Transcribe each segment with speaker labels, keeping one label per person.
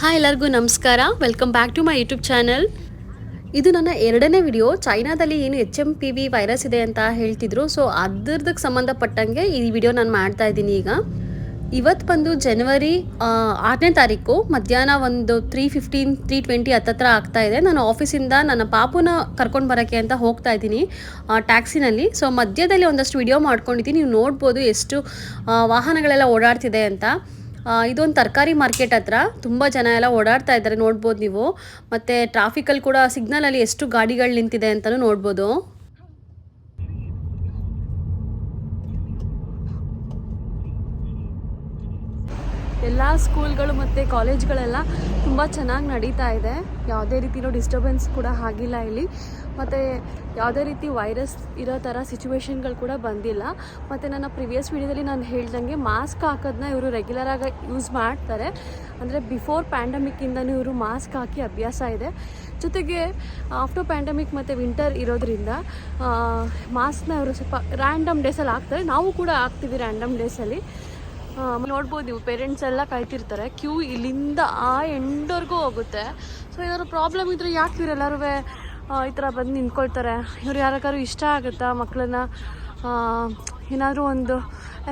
Speaker 1: Hi ಎಲ್ಲರಿಗೂ ನಮಸ್ಕಾರ. Welcome back to my YouTube channel ಇದು ನನ್ನ ಎರಡನೇ ವಿಡಿಯೋ ಚೈನಾದಲ್ಲಿ ಏನು H M P V virus ಇದೆ ಅಂತ ಹೇಳ್ತಿದ್ರು. ಸೊ ಅದರದಕ್ಕೆ ಸಂಬಂಧಪಟ್ಟಂಗೆ ಈ ವಿಡಿಯೋ ನಾನು ಮಾಡ್ತಾ ಇದ್ದೀನಿ ಈಗ. ಇವತ್ತು ಬಂದು ಜನವರಿ ಆರನೇ ತಾರೀಕು, ಮಧ್ಯಾಹ್ನ ಒಂದು ತ್ರೀ ಫಿಫ್ಟೀನ್ ತ್ರೀ ಟ್ವೆಂಟಿ ಹತ್ತತ್ರ ಆಗ್ತಾ ಇದೆ. ನಾನು ಆಫೀಸಿಂದ ನನ್ನ ಪಾಪುನ ಕರ್ಕೊಂಡು ಬರೋಕ್ಕೆ ಅಂತ ಹೋಗ್ತಾ ಇದ್ದೀನಿ ಟ್ಯಾಕ್ಸಿನಲ್ಲಿ ಸೊ ಮಧ್ಯದಲ್ಲಿ ಒಂದಷ್ಟು ವಿಡಿಯೋ ಮಾಡ್ಕೊಂಡಿದ್ದೀನಿ. ನೀವು ನೋಡ್ಬೋದು ಎಷ್ಟು ವಾಹನಗಳೆಲ್ಲ ಓಡಾಡ್ತಿದೆ ಅಂತ. ಇದೊಂದು ತರಕಾರಿ ಮಾರ್ಕೆಟ್ ಹತ್ರ ತುಂಬ ಜನ ಎಲ್ಲ ಓಡಾಡ್ತಾ ಇದ್ದಾರೆ, ನೋಡ್ಬೋದು ನೀವು. ಮತ್ತೆ ಟ್ರಾಫಿಕ್ ಅಲ್ಲಿ ಕೂಡ ಸಿಗ್ನಲ್ ಅಲ್ಲಿ ಎಷ್ಟು ಗಾಡಿಗಳು ನಿಂತಿದೆ ಅಂತಾನೂ ನೋಡ್ಬೋದು. ಎಲ್ಲ ಸ್ಕೂಲ್ಗಳು ಮತ್ತು ಕಾಲೇಜ್ಗಳೆಲ್ಲ ತುಂಬ ಚೆನ್ನಾಗಿ ನಡೀತಾ ಇದೆ. ಯಾವುದೇ ರೀತಿಯೂ ಡಿಸ್ಟರ್ಬೆನ್ಸ್ ಕೂಡ ಆಗಿಲ್ಲ ಇಲ್ಲಿ. ಮತ್ತು ಯಾವುದೇ ರೀತಿ ವೈರಸ್ ಇರೋ ಥರ ಸಿಚುವೇಷನ್ಗಳು ಕೂಡ ಬಂದಿಲ್ಲ. ಮತ್ತು ನನ್ನ ಪ್ರಿವಿಯಸ್ ವಿಡಿಯೋದಲ್ಲಿ ನಾನು ಹೇಳ್ದಂಗೆ ಮಾಸ್ಕ್ ಹಾಕೋದನ್ನ ಇವರು ರೆಗ್ಯುಲರಾಗಿ ಯೂಸ್ ಮಾಡ್ತಾರೆ. ಅಂದರೆ ಬಿಫೋರ್ ಪ್ಯಾಂಡಮಿಕ್ಕಿಂದನೂ ಇವರು ಮಾಸ್ಕ್ ಹಾಕಿ ಅಭ್ಯಾಸ ಇದೆ. ಜೊತೆಗೆ ಆಫ್ಟರ್ ಪ್ಯಾಂಡಮಿಕ್ ಮತ್ತು ವಿಂಟರ್ ಇರೋದ್ರಿಂದ ಮಾಸ್ಕ್ನ ಅವರು ಸ್ವಲ್ಪ ರ್ಯಾಂಡಮ್ ಡೇಸಲ್ಲಿ ಹಾಕ್ತಾರೆ. ನಾವು ಕೂಡ ಹಾಕ್ತೀವಿ ರ್ಯಾಂಡಮ್ ಡೇಸಲ್ಲಿ ನೋಡ್ಬೋದು ನೀವು ಪೇರೆಂಟ್ಸ್ ಎಲ್ಲ ಕಾಯ್ತಿರ್ತಾರೆ. ಕ್ಯೂ ಇಲ್ಲಿಂದ ಆ ಎಂಡ್ವರೆಗೂ ಹೋಗುತ್ತೆ. ಸೊ ಏನಾದ್ರು ಪ್ರಾಬ್ಲಮ್ ಇದ್ರೆ ಯಾಕೆ ಇವರೆಲ್ಲರೂ ಈ ಥರ ಬಂದು ನಿಂತ್ಕೊಳ್ತಾರೆ? ಇವ್ರು ಯಾರಿಗಾರು ಇಷ್ಟ ಆಗುತ್ತಾ ಮಕ್ಕಳನ್ನ ಏನಾದರೂ ಒಂದು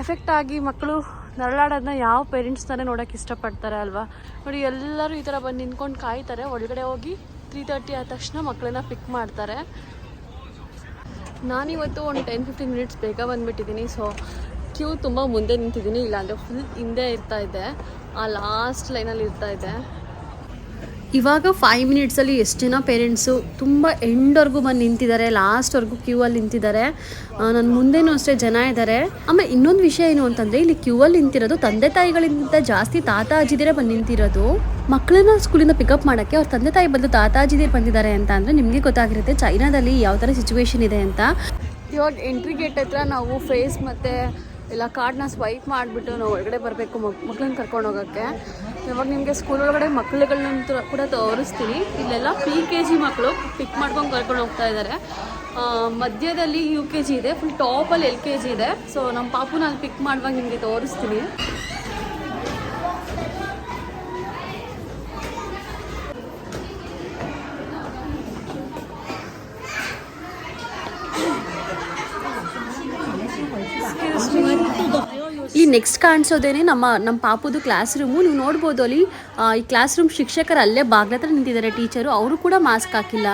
Speaker 1: ಎಫೆಕ್ಟ್ ಆಗಿ ಮಕ್ಕಳು ನರಳಾಡೋದನ್ನ ಯಾವ ಪೇರೆಂಟ್ಸ್ ತಾನೇ ನೋಡೋಕೆ ಇಷ್ಟಪಡ್ತಾರೆ ಅಲ್ವಾ? ನೋಡಿ, ಎಲ್ಲರೂ ಈ ಥರ ಬಂದು ನಿಂತ್ಕೊಂಡು ಕಾಯ್ತಾರೆ. ಒಳಗಡೆ ಹೋಗಿ ತ್ರೀ ತರ್ಟಿ ಆದ ತಕ್ಷಣ ಮಕ್ಕಳನ್ನ ಪಿಕ್ ಮಾಡ್ತಾರೆ. ನಾನಿವತ್ತು ಒಂದು ಟೆನ್ ಫಿಫ್ಟೀನ್ ಮಿನಿಟ್ಸ್ ಬೇಗ ಬಂದುಬಿಟ್ಟಿದ್ದೀನಿ. ಸೊ ಕ್ಯೂ ತುಂಬ ಮುಂದೆ ನಿಂತಿದ್ದೀನಿ ಇಲ್ಲಾಂದರೆ ಫುಲ್ ಹಿಂದೆ ಇರ್ತಾ ಇದೆ. ಆ ಲಾಸ್ಟ್ ಲೈನಲ್ಲಿ ಇರ್ತಾ ಇದೆ. ಇವಾಗ ಫೈವ್ ಮಿನಿಟ್ಸಲ್ಲಿ ಎಷ್ಟು ಜನ ಪೇರೆಂಟ್ಸು ತುಂಬ ಎಂಡ್ವರೆಗೂ ಬಂದು ನಿಂತಿದ್ದಾರೆ ಲಾಸ್ಟ್ವರೆಗೂ ಕ್ಯೂ ಅಲ್ಲಿ ನಿಂತಿದ್ದಾರೆ. ನನ್ನ ಮುಂದೆನೂ ಅಷ್ಟೇ ಜನ ಇದ್ದಾರೆ. ಆಮೇಲೆ ಇನ್ನೊಂದು ವಿಷಯ ಏನು ಅಂತಂದರೆ, ಇಲ್ಲಿ ಕ್ಯೂ ಅಲ್ಲಿ ನಿಂತಿರೋದು ತಂದೆ ತಾಯಿಗಳಿಂದ ಜಾಸ್ತಿ ತಾತ ಅಜ್ಜಿದಿರೇ ಬಂದು ನಿಂತಿರೋದು. ಮಕ್ಕಳನ್ನ ಸ್ಕೂಲಿಂದ ಪಿಕಪ್ ಮಾಡೋಕ್ಕೆ ಅವ್ರ ತಂದೆ ತಾಯಿ ಬದಲು ತಾತ ಅಜ್ಜಿದಿರು ಬಂದಿದ್ದಾರೆ ಅಂತ ಅಂದರೆ ನಿಮಗೆ ಗೊತ್ತಾಗಿರುತ್ತೆ ಚೈನಾದಲ್ಲಿ ಯಾವ ಥರ ಸಿಚುವೇಶನ್ ಇದೆ ಅಂತ. ಇವಾಗ ಎಂಟ್ರಿ ಗೇಟ್ ಹತ್ರ ನಾವು ಫೇಸ್ ಮತ್ತು ಎಲ್ಲ ಕಾರ್ಡ್ನ ಸ್ವೈಪ್ ಮಾಡಿಬಿಟ್ಟು ನಾವು ಒಳಗಡೆ ಬರಬೇಕು ಮಕ್ಳನ್ನ ಕರ್ಕೊಂಡು ಹೋಗೋಕ್ಕೆ. ಇವಾಗ ನಿಮಗೆ ಸ್ಕೂಲ್ ಒಳಗಡೆ ಮಕ್ಳುಗಳನ್ನ ಕೂಡ ತೋರಿಸ್ತೀನಿ. ಇಲ್ಲೆಲ್ಲ ಪಿ ಕೆ ಜಿ ಮಕ್ಕಳು ಪಿಕ್ ಮಾಡ್ಕೊಂಡು ಕರ್ಕೊಂಡು ಹೋಗ್ತಾ ಇದ್ದಾರೆ ಮಧ್ಯದಲ್ಲಿ ಯು ಕೆ ಜಿ ಇದೆ ಫುಲ್ ಟಾಪಲ್ಲಿ ಎಲ್ ಕೆ ಜಿ ಇದೆ. ಸೊ ನಮ್ಮ ಪಾಪುನ ನಾನು ಪಿಕ್ ಮಾಡುವಾಗ ನಿಮಗೆ ತೋರಿಸ್ತೀನಿ. ಇಲ್ಲಿ ನೆಕ್ಸ್ಟ್ ಕಾಣಿಸೋದೇನೆ ನಮ್ಮ ನಮ್ಮ ಪಾಪುದು ಕ್ಲಾಸ್ ರೂಮು ನೀವು ನೋಡ್ಬೋದು ಅಲ್ಲಿ ಈ ಕ್ಲಾಸ್ ರೂಮ್ ಶಿಕ್ಷಕರು ಅಲ್ಲೇ ಬಾಗ್ಲ ಹತ್ರ ನಿಂತಿದ್ದಾರೆ ಟೀಚರು ಅವರು ಕೂಡ ಮಾಸ್ಕ್ ಹಾಕಿಲ್ಲ.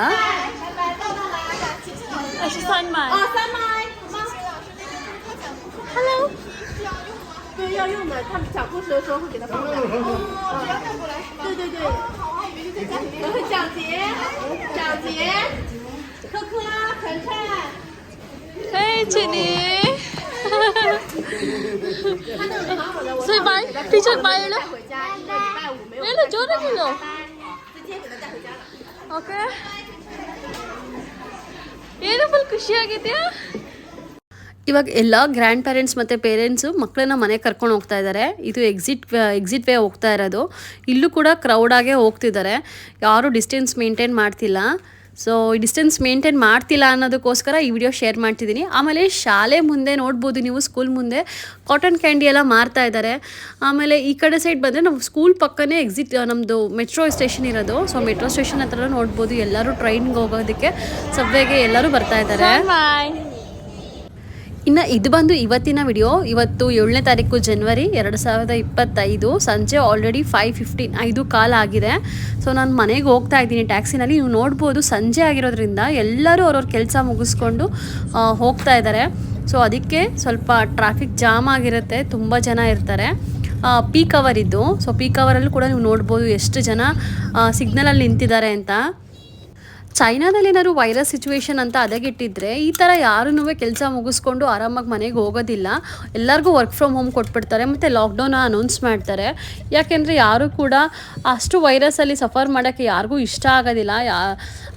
Speaker 1: ಹೇ
Speaker 2: 他那个好好的，我
Speaker 1: ಸರಿ ಬಾಯ್ ಟೀಚರ್ ಬಾಯ್ ಹೇಳು
Speaker 2: 带回家，因为礼拜五没有。
Speaker 1: ಹೇಳು ಜೋರಾಗಿ ಹೇಳು
Speaker 2: 直接给他带回家了。
Speaker 1: ಓಕೆ ಏನು ಫುಲ್ ಖುಷಿಯಾಗಿದೆಯಾ ಇವಾಗ ಎಲ್ಲ ಗ್ರ್ಯಾಂಡ್ ಪೇರೆಂಟ್ಸ್ ಮತ್ತು ಪೇರೆಂಟ್ಸು ಮಕ್ಕಳನ್ನ ಮನೆಗೆ ಕರ್ಕೊಂಡು ಹೋಗ್ತಾ ಇದ್ದಾರೆ ಇದು ಎಕ್ಸಿಟ್ ಎಕ್ಸಿಟ್ ವೇ ಹೋಗ್ತಾ ಇರೋದು ಇಲ್ಲೂ ಕೂಡ ಕ್ರೌಡಾಗೇ ಹೋಗ್ತಿದ್ದಾರೆ ಯಾರೂ ಡಿಸ್ಟೆನ್ಸ್ ಮೇಂಟೈನ್ ಮಾಡ್ತಿಲ್ಲ ಸೊ ಡಿಸ್ಟೆನ್ಸ್ ಮೇಂಟೈನ್ ಮಾಡ್ತಿಲ್ಲ ಅನ್ನೋದಕ್ಕೋಸ್ಕರ ಈ ವಿಡಿಯೋ ಶೇರ್ ಮಾಡ್ತಿದ್ದೀನಿ. ಆಮೇಲೆ ಶಾಲೆ ಮುಂದೆ ನೋಡ್ಬೋದು ನೀವು ಸ್ಕೂಲ್ ಮುಂದೆ ಕಾಟನ್ ಕ್ಯಾಂಡಿ ಎಲ್ಲ ಮಾರ್ತಾ ಇದ್ದಾರೆ. ಆಮೇಲೆ ಈ ಕಡೆ ಸೈಡ್ ಬಂದರೆ ನಾವು ಸ್ಕೂಲ್ ಪಕ್ಕನೇ ಎಕ್ಸಿಟ್ ನಮ್ಮದು ಮೆಟ್ರೋ ಸ್ಟೇಷನ್ ಇರೋದು. ಸೊ ಮೆಟ್ರೋ ಸ್ಟೇಷನ್ ಹತ್ರ ನೋಡ್ಬೋದು. ಎಲ್ಲರೂ ಟ್ರೈನ್ಗೆ ಹೋಗೋದಕ್ಕೆ ಸಬ್ವೆಗೆ ಎಲ್ಲರೂ ಬರ್ತಾ ಇದ್ದಾರೆ. ಇನ್ನು ಇದು ಬಂದು ಇವತ್ತಿನ ವಿಡಿಯೋ ಇವತ್ತು ಏಳನೇ ತಾರೀಕು ಜನವರಿ ಎರಡು ಸಾವಿರದ ಇಪ್ಪತ್ತೈದು, ಸಂಜೆ ಆಲ್ರೆಡಿ ಫೈವ್ ಫಿಫ್ಟೀನ್ ಐದು ಕಾಲ ಆಗಿದೆ. ಸೊ ನಾನು ಮನೆಗೆ ಹೋಗ್ತಾ ಇದ್ದೀನಿ ಟ್ಯಾಕ್ಸಿನಲ್ಲಿ ನೀವು ನೋಡ್ಬೋದು ಸಂಜೆ ಆಗಿರೋದ್ರಿಂದ ಎಲ್ಲರೂ ಅವ್ರವ್ರ ಕೆಲಸ ಮುಗಿಸ್ಕೊಂಡು ಹೋಗ್ತಾ ಇದ್ದಾರೆ ಸೊ ಅದಕ್ಕೆ ಸ್ವಲ್ಪ ಟ್ರಾಫಿಕ್ ಜಾಮ್ ಆಗಿರುತ್ತೆ. ತುಂಬ ಜನ ಇರ್ತಾರೆ. ಪೀಕ್ ಅವರ್ ಇದ್ದು. ಸೊ ಪೀಕ್ ಅವರಲ್ಲೂ ಕೂಡ ನೀವು ನೋಡ್ಬೋದು ಎಷ್ಟು ಜನ ಸಿಗ್ನಲಲ್ಲಿ ನಿಂತಿದ್ದಾರೆ ಅಂತ. ಚೈನಾದಲ್ಲಿ ಏನಾದ್ರು ವೈರಸ್ ಸಿಚುವೇಶನ್ ಅಂತ ಅದಗಿಟ್ಟಿದ್ರೆ ಈ ಥರ ಯಾರೂ ಕೆಲಸ ಮುಗಿಸ್ಕೊಂಡು ಆರಾಮಾಗಿ ಮನೆಗೆ ಹೋಗೋದಿಲ್ಲ. ಎಲ್ಲರಿಗೂ ವರ್ಕ್ ಫ್ರಮ್ ಹೋಮ್ ಕೊಟ್ಬಿಡ್ತಾರೆ, ಮತ್ತು ಲಾಕ್ಡೌನ ಅನೌನ್ಸ್ ಮಾಡ್ತಾರೆ. ಯಾಕೆಂದರೆ ಯಾರು ಕೂಡ ಅಷ್ಟು ವೈರಸ್ಸಲ್ಲಿ ಸಫರ್ ಮಾಡೋಕ್ಕೆ ಯಾರಿಗೂ ಇಷ್ಟ ಆಗೋದಿಲ್ಲ. ಯಾ,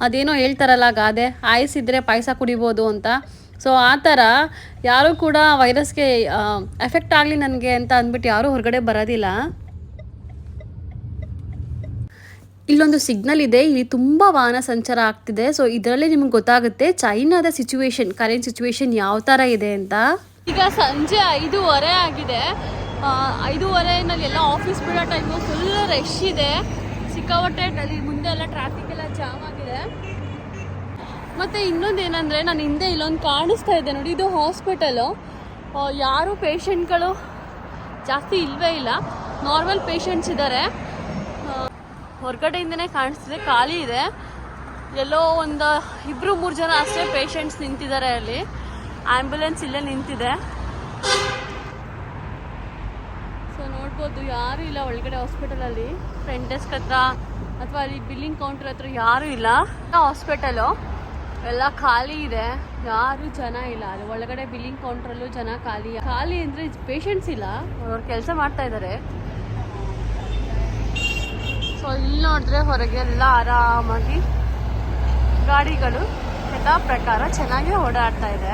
Speaker 1: ಅದೇನೋ ಹೇಳ್ತಾರಲ್ಲ, ಗಾದೆ ಆಯಸ್ಸಿದ್ರೆ ಪಾಯಸ ಕುಡಿಬೋದು ಅಂತ. ಸೊ ಆ ಥರ ಯಾರೂ ಕೂಡ ವೈರಸ್ಗೆ ಎಫೆಕ್ಟ್ ಆಗಲಿ ನನಗೆ ಅಂತ ಅಂದ್ಬಿಟ್ಟು ಯಾರೂ ಹೊರಗಡೆ ಬರೋದಿಲ್ಲ. ಇಲ್ಲೊಂದು ಸಿಗ್ನಲ್ ಇದೆ, ಇಲ್ಲಿ ತುಂಬ ವಾಹನ ಸಂಚಾರ ಆಗ್ತಿದೆ. ಸೊ ಇದರಲ್ಲಿ ನಿಮ್ಗೆ ಗೊತ್ತಾಗುತ್ತೆ ಚೈನಾದ ಸಿಚುವೇಶನ್ ಕರೆಂಟ್ ಸಿಚುವೇಶನ್ ಯಾವ ಥರ ಇದೆ ಅಂತ. ಈಗ ಸಂಜೆ ಐದೂವರೆ ಆಗಿದೆ. ಐದೂವರೆನಲ್ಲಿ ಎಲ್ಲ ಆಫೀಸ್ ಬಿಡೋ ಟೈಮು ಫುಲ್ ರಶ್ ಇದೆ. ಸಿಕ್ಕಾಪಟ್ಟೆ ಅಲ್ಲಿ ಮುಂದೆ ಎಲ್ಲ ಟ್ರಾಫಿಕ್ ಎಲ್ಲ ಜಾಮ್ ಆಗಿದೆ. ಮತ್ತೆ ಇನ್ನೊಂದು ಏನಂದ್ರೆ, ನಾನು ಹಿಂದೆ ಇಲ್ಲೊಂದು ಕಾಣಿಸ್ತಾ ಇದೆ ನೋಡಿ, ಇದು ಹಾಸ್ಪಿಟಲು ಯಾರು ಪೇಷಂಟ್ಗಳು ಜಾಸ್ತಿ ಇಲ್ವೇ ಇಲ್ಲ. ನಾರ್ಮಲ್ ಪೇಷಂಟ್ಸ್ ಇದ್ದಾರೆ ಹೊರಗಡೆಯಿಂದನೇ ಕಾಣಿಸ್ತಿದೆ, ಖಾಲಿ ಇದೆ. ಎಲ್ಲೋ ಒಂದು ಇಬ್ರು ಮೂರು ಜನ ಅಷ್ಟೇ ಪೇಷಂಟ್ಸ್ ನಿಂತಿದ್ದಾರೆ ಅಲ್ಲಿ. ಆ್ಯಂಬುಲೆನ್ಸ್ ಇಲ್ಲೇ ನಿಂತಿದೆ. ಸೊ ನೋಡ್ಬೋದು, ಯಾರು ಇಲ್ಲ ಒಳಗಡೆ ಹಾಸ್ಪಿಟಲಲ್ಲಿ ಫ್ರಂಟ್ ಡೆಸ್ಕ್ ಹತ್ರ ಅಥವಾ ಅಲ್ಲಿ ಬಿಲ್ಲಿಂಗ್ ಕೌಂಟರ್ ಹತ್ರ ಯಾರು ಇಲ್ಲ. ಹಾಸ್ಪಿಟಲು ಎಲ್ಲ ಖಾಲಿ ಇದೆ. ಯಾರು ಜನ ಇಲ್ಲ. ಅಲ್ಲಿ ಒಳಗಡೆ ಬಿಲ್ಲಿಂಗ್ ಕೌಂಟ್ರಲ್ಲೂ ಜನ ಖಾಲಿ. ಖಾಲಿ ಅಂದರೆ ಪೇಷಂಟ್ಸ್ ಇಲ್ಲ. ಅವ್ರ ಕೆಲಸ ಮಾಡ್ತಾ ಇದ್ದಾರೆ. ಸೊ ಇಲ್ಲಿ ನೋಡಿದ್ರೆ ಹೊರಗೆ ಎಲ್ಲ ಆರಾಮಾಗಿ ಗಾಡಿಗಳು ಎಲ್ಲ ಪ್ರಕಾರ ಚೆನ್ನಾಗಿ ಓಡಾಡ್ತಾ ಇದೆ.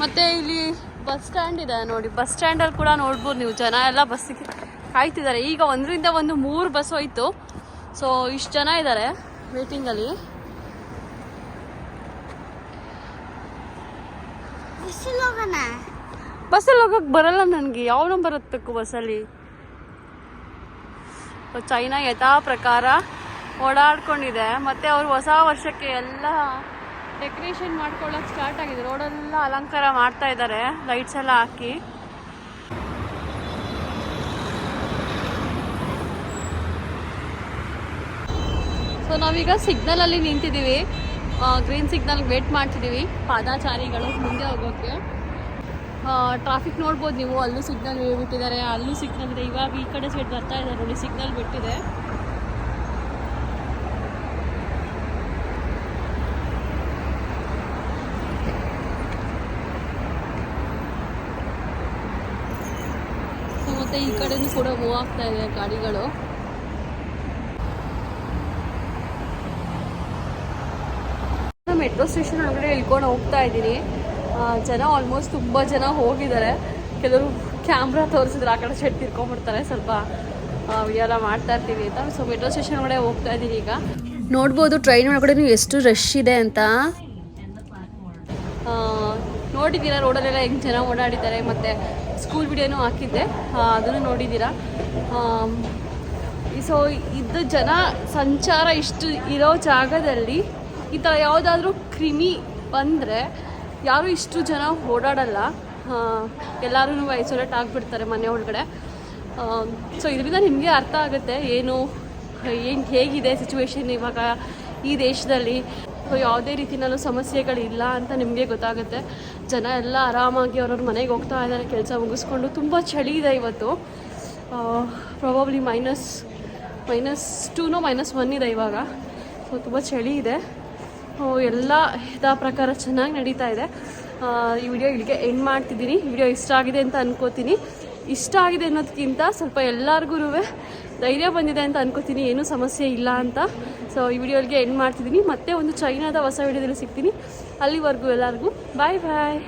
Speaker 1: ಮತ್ತೆ ಇಲ್ಲಿ ಬಸ್ ಸ್ಟ್ಯಾಂಡ್ ಇದೆ ನೋಡಿ ಬಸ್ ಸ್ಟ್ಯಾಂಡಲ್ಲಿ ಕೂಡ ನೋಡ್ಬೋದು ನೀವು ಜನ ಎಲ್ಲ ಬಸ್ಸಿಗೆ ಕಾಯ್ತಿದ್ದಾರೆ. ಈಗ ಒಂದರಿಂದ ಒಂದು ಮೂರು ಬಸ್ ಹೋಯ್ತು. ಸೊ ಇಷ್ಟು ಜನ ಇದ್ದಾರೆ ವೇಟಿಂಗಲ್ಲಿ ಬಸ್ಸಲ್ಲಿ ಹೋಗಕ್ಕೆ ಬರಲ್ಲ ನನಗೆ ಯಾವ ನಂಬರ್ ಹತ್ತಬೇಕು ಬಸ್ಸಲ್ಲಿ? ಚೈನಾ ಯಥಾ ಪ್ರಕಾರ ಓಡಾಡ್ಕೊಂಡಿದೆ. ಮತ್ತೆ ಅವ್ರು ಹೊಸ ವರ್ಷಕ್ಕೆ ಎಲ್ಲ ಡೆಕೋರೇಷನ್ ಮಾಡ್ಕೊಳ್ಳೋಕೆ ಸ್ಟಾರ್ಟ್ ಆಗಿದೆ. ರೋಡೆಲ್ಲ ಅಲಂಕಾರ ಮಾಡ್ತಾ ಇದ್ದಾರೆ. ಲೈಟ್ಸ್ ಎಲ್ಲ ಹಾಕಿ. ಸೊ ನಾವೀಗ ಸಿಗ್ನಲಲ್ಲಿ ನಿಂತಿದ್ದೀವಿ. ಗ್ರೀನ್ ಸಿಗ್ನಲ್ ವೇಟ್ ಮಾಡ್ತಿದ್ದೀವಿ. ಪಾದಾಚಾರಿಗಳು ಮುಂದೆ ಹೋಗೋಕ್ಕೆ ಟ್ರಾಫಿಕ್ ನೋಡ್ಬೋದು ನೀವು. ಅಲ್ಲೂ ಸಿಗ್ನಲ್ ಬಿಟ್ಟಿದ್ದಾರೆ ಅಲ್ಲೂ ಸಿಗ್ನಲ್ ಇದೆ. ಇವಾಗ ಈ ಕಡೆ ಸೈಡ್ ಬರ್ತಾ ಇದ್ದಾರೆ ನೋಡಿ. ಸಿಗ್ನಲ್ ಬಿಟ್ಟಿದೆ. ಮತ್ತು ಈ ಕಡೆನೂ ಕೂಡ ಮೂವ್ ಆಗ್ತಾ ಇದೆ ಗಾಡಿಗಳು. ಮೆಟ್ರೋ ಸ್ಟೇಷನ್ ಒಳಗಡೆ ಇಳ್ಕೊಂಡು ಹೋಗ್ತಾ ಇದ್ದೀನಿ. ಜನ ಆಲ್ಮೋಸ್ಟ್ ತುಂಬ ಜನ ಹೋಗಿದ್ದಾರೆ. ಕೆಲವರು ಕ್ಯಾಮ್ರಾ ತೋರಿಸಿದ್ರೆ ಆ ಕಡೆ ಶೆಟ್ ತಿರ್ಕೊಂಡ್ಬಿಡ್ತಾರೆ ಸ್ವಲ್ಪ ಎಲ್ಲ ಮಾಡ್ತಾ ಇರ್ತೀವಿ ಅಂತ. ಸೊ ಮೆಟ್ರೋ ಸ್ಟೇಷನ್ ಒಳಗಡೆ ಹೋಗ್ತಾ ಇದ್ದೀನಿ ಈಗ. ನೋಡ್ಬೋದು ಟ್ರೈನ್ ಒಳಗಡೆ ಎಷ್ಟು ರಶ್ ಇದೆ ಅಂತ. ನೋಡಿದ್ದೀರಾ, ರೋಡಲ್ಲೆಲ್ಲ ಹೆಂಗೆ ಜನ ಓಡಾಡಿದ್ದಾರೆ. ಮತ್ತು ಸ್ಕೂಲ್ ವಿಡಿಯೋನೂ ಹಾಕಿದ್ದೆ. ಅದನ್ನು ನೋಡಿದ್ದೀರಾ. ಸೊ ಇದು ಜನ ಸಂಚಾರ ಇಷ್ಟು ಇರೋ ಜಾಗದಲ್ಲಿ ಈ ಥರ ಯಾವುದಾದ್ರೂ ಕ್ರಿಮಿ ಬಂದರೆ ಯಾರೂ ಇಷ್ಟು ಜನ ಓಡಾಡಲ್ಲ. ಎಲ್ಲರೂ ಐಸೋಲೇಟ್ ಆಗಿಬಿಡ್ತಾರೆ ಮನೆ ಒಳಗಡೆ. ಸೊ ಇದರಿಂದ ನಿಮಗೆ ಅರ್ಥ ಆಗುತ್ತೆ ಏನು ಏನು ಹೇಗಿದೆ ಸಿಚುವೇಶನ್ ಇವಾಗ ಈ ದೇಶದಲ್ಲಿ. ಯಾವುದೇ ರೀತಿನಲ್ಲೂ ಸಮಸ್ಯೆಗಳಿಲ್ಲ ಅಂತ ನಿಮಗೆ ಗೊತ್ತಾಗುತ್ತೆ. ಜನ ಎಲ್ಲ ಆರಾಮಾಗಿ ಅವ್ರವ್ರ ಮನೆಗೆ ಹೋಗ್ತಾ ಇದ್ದಾರೆ, ಕೆಲಸ ಮುಗಿಸ್ಕೊಂಡು. ತುಂಬ ಚಳಿ ಇದೆ ಇವತ್ತು. ಪ್ರಾಬಬ್ಲಿ ಮೈನಸ್ ಮೈನಸ್ ಟೂನೋ ಮೈನಸ್ ಒನ್ ಇದೆ ಇವಾಗ. ಸೊ ತುಂಬ ಚಳಿ ಇದೆ. ಎಲ್ಲ ಯಥಾ ಪ್ರಕಾರ ಚೆನ್ನಾಗಿ ನಡೀತಾ ಇದೆ. ಈ ವಿಡಿಯೋ ಇಲ್ಲಿಗೆ ಎಂಡ್ ಮಾಡ್ತಿದ್ದೀನಿ. ವಿಡಿಯೋ ಇಷ್ಟ ಆಗಿದೆ ಅಂತ ಅನ್ಕೋತೀನಿ. ಇಷ್ಟ ಆಗಿದೆ ಅನ್ನೋದಕ್ಕಿಂತ ಸ್ವಲ್ಪ ಎಲ್ಲರಿಗೂ ಧೈರ್ಯ ಬಂದಿದೆ ಅಂತ ಅನ್ಕೋತೀನಿ. ಏನೂ ಸಮಸ್ಯೆ ಇಲ್ಲ ಅಂತ. ಸೊ ಈ ವಿಡಿಯೋಗೆ ಎಂಡ್ ಮಾಡ್ತಿದ್ದೀನಿ. ಮತ್ತೆ ಒಂದು ಚೈನಾದ ಹೊಸ ವಿಡಿಯೋದಲ್ಲಿ ಸಿಗ್ತೀನಿ. ಅಲ್ಲಿವರೆಗೂ ಎಲ್ಲರಿಗೂ. ಬಾಯ್ ಬಾಯ್